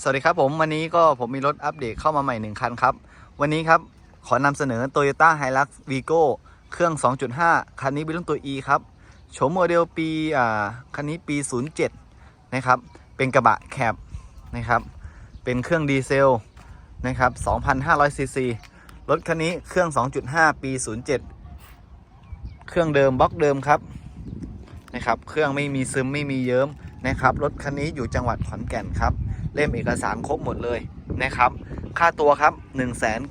สวัสดีครับผมวันนี้ก็ผมมีรถอัปเดตเข้ามาใหม่หนึ่งคันครับ วันนี้ครับ ขอนำเสนอ Toyota Hilux Vigo เครื่อง 2.5 คันนี้เป็นรุ่นตัว E ครับโฉมโมเดลปีอ่าคันนี้ปี 07 นะครับ เป็นกระบะแคบนะครับ เป็นเครื่องดีเซลนะครับ 2,500 ซีซี รถคันนี้เครื่อง 2.5 ปี 07 เครื่องเดิมบล็อกเดิมครับนะครับ เครื่องไม่มีซึมไม่มีเยิ้มนะครับ รถคันนี้อยู่จังหวัดขอนแก่นครับ เล่มเอกสารครบหมดเลยนะครับ ค่าตัวครับ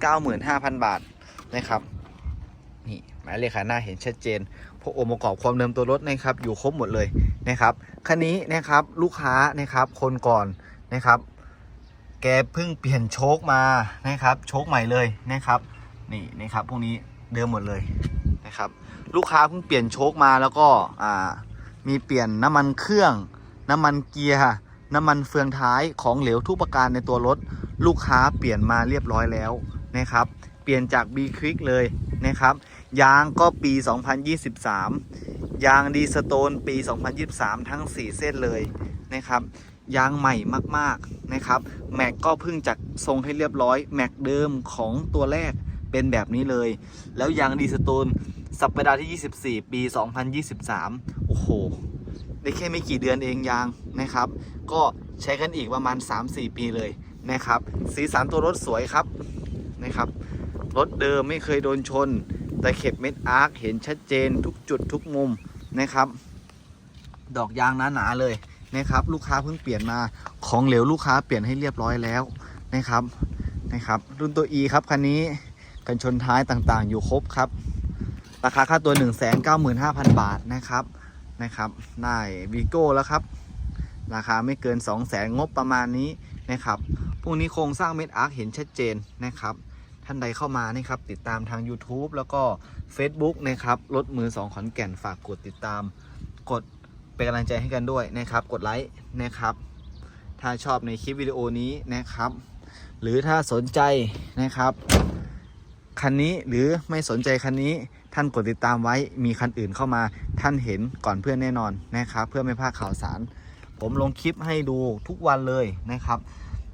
195,000 บาทนะครับนี่หมายเลขหน้าเห็นชัดเจนพวกองค์ประกอบความเดิมตัวรถนะครับอยู่ครบหมดเลยนะครับคันนี้นะครับลูกค้านะครับคนก่อนนะครับ แกเพิ่งเปลี่ยนโชคมานะครับโชคใหม่เลยนะครับนี่นะครับพวกนี้เดิมหมดเลยนะครับลูกค้าเพิ่งเปลี่ยนโชคมาแล้วก็อ่ามีเปลี่ยนน้ำมันเครื่อง น้ำมันเกียร์ น้ำมันเฟืองท้ายของเหลวทุกประการในตัวรถ ลูกค้าเปลี่ยนมาเรียบร้อยแล้วนะครับ เปลี่ยนจาก B Quick เลยนะครับ ยางก็ปี 2023 ยางดีสโตนปี 2023 ทั้ง 4 เส้นเลยนะครับ ยางใหม่มากๆนะครับ แม็กก็เพิ่งจัดทรงให้เรียบร้อย แม็กเดิมของตัวแรกเป็นแบบนี้เลย แล้วยางดีสโตนสัปดาห์ที่ 24 ปี 2023 โอ้โห ได้แค่ไม่กี่เดือนเองยางนะครับ ก็ใช้กันอีกประมาณ 3-4 ปีเลยนะครับ สีสันตัวรถสวยครับนะครับ รถเดิมไม่เคยโดนชน แต่เข็บเม็ดอาร์คเห็นชัดเจนทุกจุดทุกมุมนะครับ ดอกยางหนาๆเลยนะครับ ลูกค้าเพิ่งเปลี่ยนมาของเหลวลูกค้าเปลี่ยนให้เรียบร้อยแล้วนะครับนะครับ รุ่นตัว E ครับคันนี้กันชนท้ายต่างๆ อยู่ครบครับ ราคาค่าตัว 195,000 บาทนะครับ นะครับ ได้วีโก้แล้วครับ ราคาไม่เกิน 2 0 0แสนงบประมาณนี้นะครับพวกนี้โครงสร้างเม็ดอาร์คเห็นชัดเจนนะครับ ท่านใดเข้ามานี่ครับ ติดตามทาง YouTube แล้วก็ Facebook นะครับรถมือ 2 ขอนแก่นฝากกดติดตาม กดเป็นกำลังใจให้กันด้วยนะครับ กดไลค์นะครับ ถ้าชอบในคลิปวิดีโอนี้นะครับ หรือถ้าสนใจนะครับ คันนี้หรือไม่สนใจคันนี้ท่านกดติดตามไว้มีคันอื่นเข้ามาท่านเห็นก่อนเพื่อนแน่นอนนะครับเพื่อไม่พลาดข่าวสาร ผมลงคลิปให้ดูทุกวันเลยนะครับ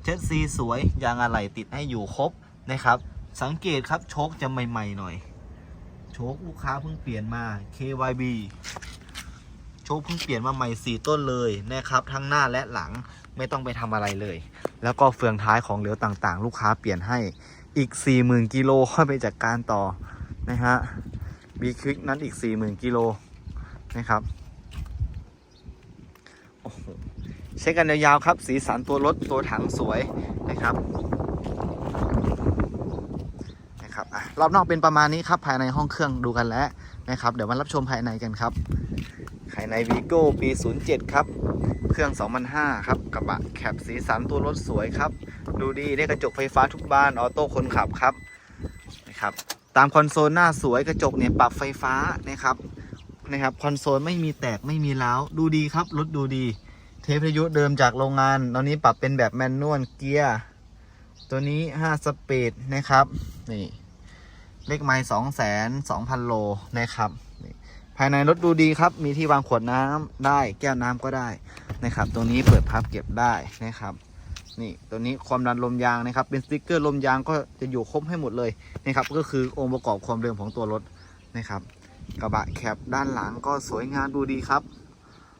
เจ็ดซีสวยยางอะไหล่ติดให้อยู่ครบนะครับ สังเกตครับโชคจะใหม่ ๆ หน่อย โชคลูกค้าเพิ่งเปลี่ยนมา KYB โชคเพิ่งเปลี่ยนมาใหม่4ต้นเลยนะครับ ทั้งหน้าและหลังไม่ต้องไปทำอะไรเลย แล้วก็เฟืองท้ายของเหลวต่างๆ ลูกค้าเปลี่ยนให้ อีก 40,000กิโลค่อยไปจัดการต่อนะฮะบีควิกนั้นอีก 40,000กิโลนะครับโอ้โหเช็คกันยาวๆครับ สีสันตัวรถตัวถังสวยนะครับนะครับรอบนอกเป็นประมาณนี้ครับภายในห้องเครื่องดูกันแล้วนะครับ เดี๋ยวมารับชมภายในกันครับ ภายในวีโก้ปี 07 ครับ เครื่อง 2005 ครับ กระบะแคปสีสันตัวรถสวยครับ ดูดีได้กระจกไฟฟ้าทุกบ้าน ออโต้คนขับครับนะครับ ตามคอนโซลหน้าสวยกระจกเนี่ยปรับไฟฟ้านะครับนะครับ คอนโซลไม่มีแตกไม่มีร้าวดูดีครับ รถดูดี เทปวิทยุเดิมจากโรงงาน ตอนนี้ปรับเป็นแบบแมนนวลเกียร์ตัวนี้ 5 สปีดนะครับ นี่เลขไม้2 2 0 0 0โลนะครับน ภายในรถดูดีครับ มีที่วางขวดน้ำได้ แก้วน้ำก็ได้นะครับ ตรงนี้เปิดพับเก็บได้นะครับ นี่ตัวนี้ความดันลมยางนะครับ เป็นสติ๊กเกอร์ลมยางก็จะอยู่ครบให้หมดเลยนะครับ ก็คือองค์ประกอบความเดิมของตัวรถนะครับ กระบะแคปด้านหลังก็สวยงามดูดีครับ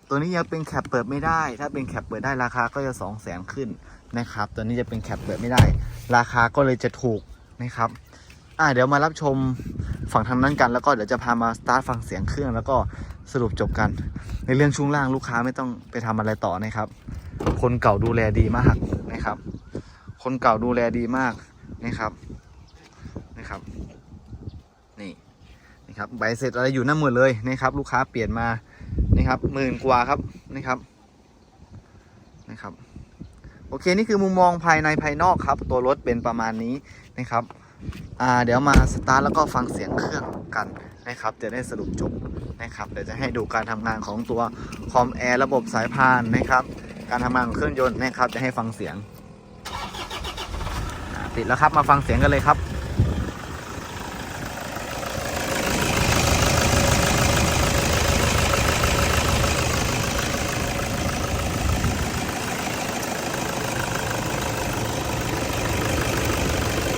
ตัวนี้ยังเป็นแคปเปิดไม่ได้ ถ้าเป็นแคปเปิดได้ราคาก็จะ2 0 0แสนขึ้นนะครับ ตัวนี้จะเป็นแคปเปิดไม่ได้ ราคาก็เลยจะถูกนะครับ อ่าเดี๋ยวมารับชม ฝั่งทางนั้นกันแล้วก็เดี๋ยวจะพามาสตาร์ทฟังเสียงเครื่อง แล้วก็สรุปจบกัน ในเรื่องช่วงล่างลูกค้าไม่ต้องไปทำอะไรต่อนะครับ คนเก่าดูแลดีมากนะครับ คนเก่าดูแลดีมากนะครับนะครับนี่นะครับใบเสร็จอะไรอยู่หน้ามือเลยนะครับ ลูกค้าเปลี่ยนมานะครับหมื่นกว่าครับนะครับนะครับโอเค นี่คือมุมมองภายในภายนอกครับ ตัวรถเป็นประมาณนี้นะครับ อ่าเดี๋ยวมาสตาร์ทแล้วก็ฟังเสียงเครื่องกันนะครับ จะได้สรุปจบนะครับเดี๋ยวจะให้ดูการทำงานของตัวคอมแอร์ระบบสายพานนะครับ การทำงานของเครื่องยนต์นะครับจะให้ฟังเสียงติดแล้วครับมาฟังเสียงกันเลยครับ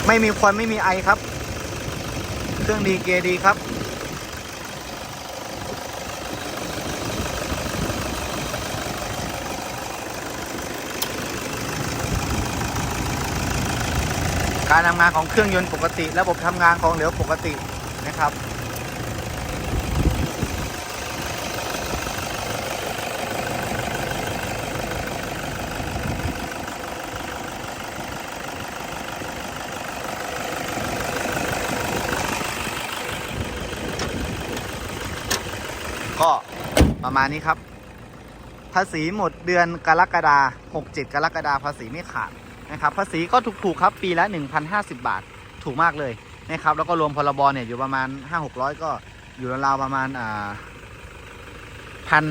ไม่มีควันไม่มีไอครับ เครื่องดีเกียร์ดีครับ การทำงานของเครื่องยนต์ปกติ ระบบทำงานของเหลวปกตินะครับ ก็ประมาณนี้ครับ ภาษีหมดเดือนกรกฎาคม67 กรกฎาคมภาษีไม่ขาดนะครับ ภาษีก็ถูกๆครับปีละ 1,050 บาท ถูกมากเลยนะครับ แล้วก็รวมพรบเนี่ยอยู่ประมาณ 5-600 ก็อยู่ราวๆประมาณอ่าพัน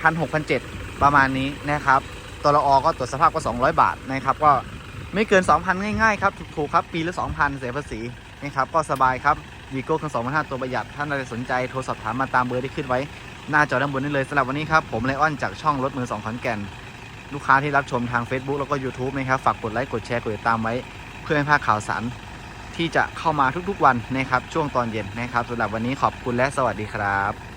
พันหกพันเจ็ดประมาณนี้นะครับ ตัวละอก็ตรวจสภาพก็ 200 บาทนะครับ ก็ไม่เกิน 2,000 ง่ายๆครับ ถูกๆครับ ปีละ 2,000 เสียภาษีนะครับ ก็สบายครับ วีโก้คันสอง2,500ตัวประหยัด ท่านใดสนใจโทรสอบถามมาตามเบอร์ที่ขึ้นไว้ หน้าจอด้านบนนี้เลยสำหรับวันนี้ครับผมไลออนจากช่องรถมือสองขอนแก่น ลูกค้าที่รับชมทาง Facebook แล้วก็ YouTube นะครับฝากกดไลค์กดแชร์กดติดตามไว้ เพื่อให้พลาดข่าวสารที่จะเข้ามาทุกๆวันนะครับช่วงตอนเย็นนะครับสำหรับวันนี้ขอบคุณและสวัสดีครับ